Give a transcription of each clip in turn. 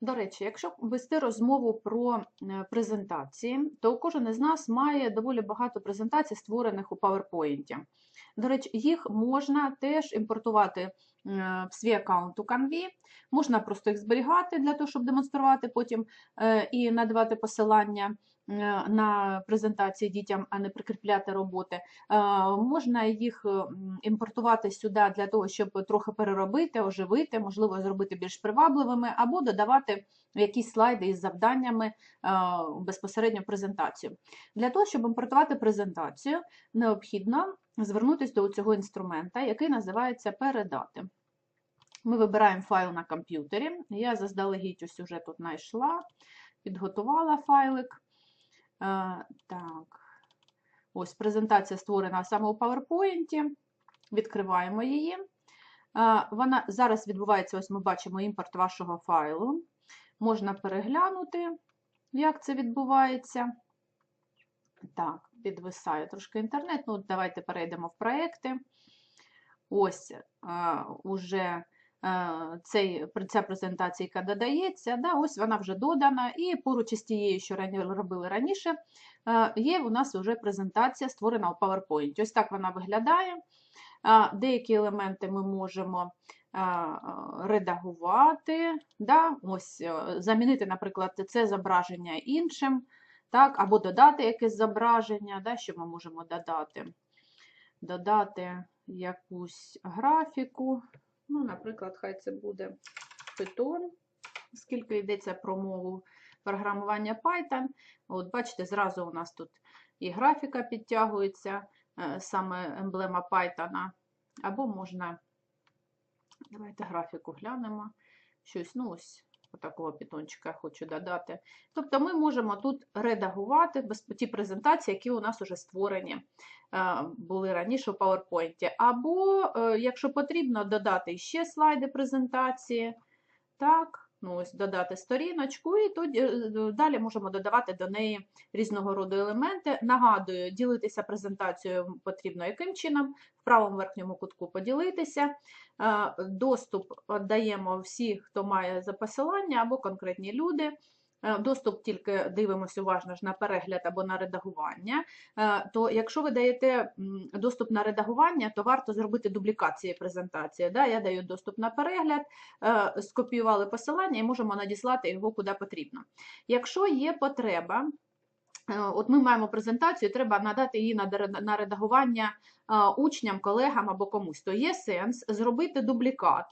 До речі, якщо вести розмову про е, презентації, то кожен із нас має доволі багато презентацій, створених у PowerPoint. До речі, їх можна теж імпортувати е, в свій аккаунт у Canvі, можна просто їх зберігати для того, щоб демонструвати потім е, і надавати посилання на презентації дітям, а не прикріпляти роботи. Е, Можна їх імпортувати сюди для того, щоб трохи переробити, оживити, можливо, зробити більш привабливими, або додавати якісь слайди із завданнями е, безпосередньо презентацію. Для того, щоб імпортувати презентацію, необхідно звернутися до цього інструмента, який називається передати. Ми вибираємо файл на комп'ютері. Я заздалегідь ось уже тут знайшла, підготувала файлик. Так, ось презентація створена саме у PowerPoint. Відкриваємо її. Вона зараз відбувається, ось ми бачимо імпорт вашого файлу. Можна переглянути, як це відбувається. Так, підвисає трошки інтернет. Ну, давайте перейдемо в проекти. Ось е, уже цей, ця презентація, яка додається, да, ось вона вже додана, і поруч із тією, що робили раніше, е, є у нас вже презентація, створена у PowerPoint. Ось так вона виглядає. Е, Деякі елементи ми можемо е, е, редагувати, да, ось, е, замінити, наприклад, це зображення іншим, так, або додати якесь зображення, да, що ми можемо додати. Додати якусь графіку. Ну, наприклад, хай це буде Python, оскільки йдеться про мову програмування Python. От бачите, зразу у нас тут і графіка підтягується, е, саме емблема Python. Або можна, давайте графіку глянемо. Щось, ну ось, такого пітончика хочу додати. Тобто ми можемо тут редагувати ті презентації, які у нас вже створені е, були раніше у PowerPoint. Або, е, якщо потрібно, додати ще слайди презентації. Так, ну ось додати сторіночку, і тоді е, далі можемо додавати до неї різного роду елементи. Нагадую, ділитися презентацією потрібно яким чином? В правому верхньому кутку поділитися. Е, Доступ даємо всі, хто має за посилання, або конкретні люди. Е, Доступ тільки дивимося уважно ж на перегляд або на редагування. Е, То якщо ви даєте доступ на редагування, то варто зробити дублікації презентації. Да? Я даю доступ на перегляд, е, скопіювали посилання і можемо надіслати його куди потрібно. Якщо є потреба, от ми маємо презентацію, треба надати її на редагування учням, колегам або комусь, то є сенс зробити дублікат.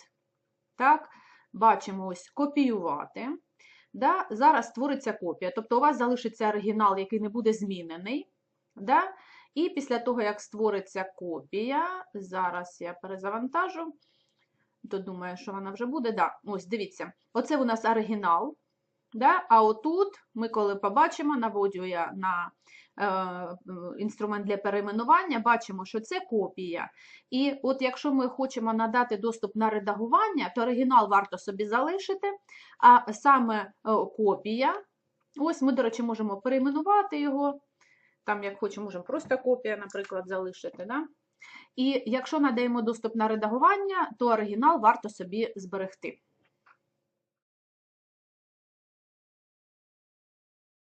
Так, бачимо ось копіювати. Да? Зараз створиться копія. Тобто у вас залишиться оригінал, який не буде змінений. Да? І після того, як створиться копія, зараз я перезавантажу, то думаю, що вона вже буде. Да. Ось дивіться, оце у нас оригінал. Да? А отут ми, коли побачимо, наводю я на е, інструмент для перейменування, бачимо, що це копія. І от якщо ми хочемо надати доступ на редагування, то оригінал варто собі залишити, а саме е, копія, ось ми, до речі, можемо перейменувати його. Там, як хочемо, можемо просто копія, наприклад, залишити. Да? І якщо надаємо доступ на редагування, то оригінал варто собі зберегти.